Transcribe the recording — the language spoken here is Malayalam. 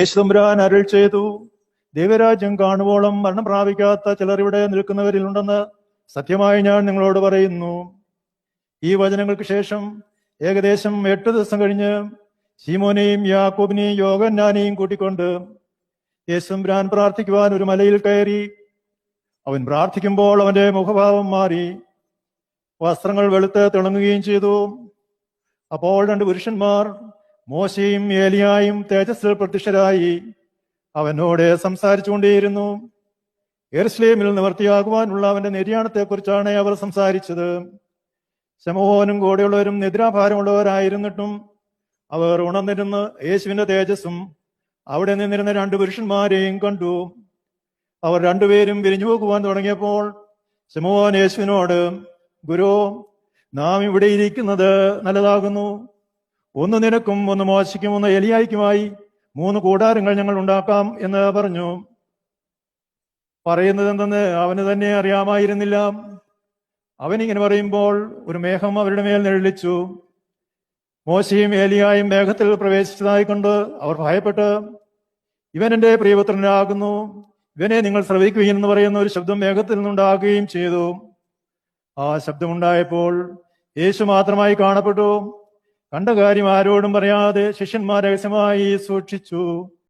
യേശുതമ്പുരാൻ അരുൾ ചെയ്തു. ദൈവരാജ്യം കാണുവോളം മരണം പ്രാപിക്കാത്ത ചിലർ ഇവിടെ നിൽക്കുന്നവരിലുണ്ടെന്ന് സത്യമായി ഞാൻ നിങ്ങളോട് പറയുന്നു. ഈ വചനങ്ങൾക്ക് ശേഷം ഏകദേശം എട്ട് ദിവസം കഴിഞ്ഞ് ശീമോനെയും യാക്കോബിനെയും യോഗന്നാനെയും കൂട്ടിക്കൊണ്ട് യേശുതമ്പുരാൻ പ്രാർത്ഥിക്കുവാൻ ഒരു മലയിൽ കയറി. അവൻ പ്രാർത്ഥിക്കുമ്പോൾ അവന്റെ മുഖഭാവം മാറി. വസ്ത്രങ്ങൾ വെളുത്ത് തിളങ്ങുകയും ചെയ്തു. അപ്പോൾ രണ്ട് പുരുഷന്മാർ മോശയും ഏലിയായും തേജസ്സിൽ പ്രത്യക്ഷരായി. അവനോട് സംസാരിച്ചുകൊണ്ടേയിരുന്നു. എർസ്ലേമിൽ നിവർത്തിയാകുവാനുള്ള അവന്റെ നിര്യാണത്തെക്കുറിച്ചാണ് അവർ സംസാരിച്ചത്. ശമോഹനും കൂടെയുള്ളവരും നിദ്രാഭാരമുള്ളവരായിരുന്നിട്ടും അവർ ഉണർന്നിരുന്ന് യേശുവിന്റെ തേജസ്സും അവിടെ നിന്നിരുന്ന രണ്ട് പുരുഷന്മാരെയും കണ്ടു. അവർ രണ്ടുപേരും പിരിഞ്ഞു പോകുവാൻ തുടങ്ങിയപ്പോൾ ശമോഹൻ യേശുവിനോട് ഗുരു നാം ഇവിടെ ഇരിക്കുന്നത് നല്ലതാകുന്നു. ഒന്ന് നിനക്കും ഒന്ന് മോശയ്ക്കും ഒന്ന് എലിയായിക്കുമായി മൂന്ന് കൂടാരങ്ങൾ ഞങ്ങൾ ഉണ്ടാക്കാം എന്ന് പറഞ്ഞു. പറയുന്നത് എന്തെന്ന് അവന് തന്നെ അറിയാമായിരുന്നില്ല. അവനിങ്ങനെ പറയുമ്പോൾ ഒരു മേഘം അവരുടെ മേൽ നിഴലിച്ചു. മോശയും ഏലിയായും മേഘത്തിൽ പ്രവേശിച്ചതായി കൊണ്ട് അവർ ഭയപ്പെട്ട് ഇവൻ എന്റെ പ്രിയപുത്രനാകുന്നു. ഇവനെ നിങ്ങൾ ശ്രവിക്കുകയും എന്ന് പറയുന്ന ഒരു ശബ്ദം മേഘത്തിൽ നിന്നുണ്ടാകുകയും ചെയ്തു. ആ ശബ്ദമുണ്ടായപ്പോൾ യേശു മാത്രമായി കാണപ്പെട്ടു. കണ്ട കാര്യം ആരോടും പറയാതെ ശിഷ്യന്മാരെ രഹസ്യമായി സൂക്ഷിച്ചു.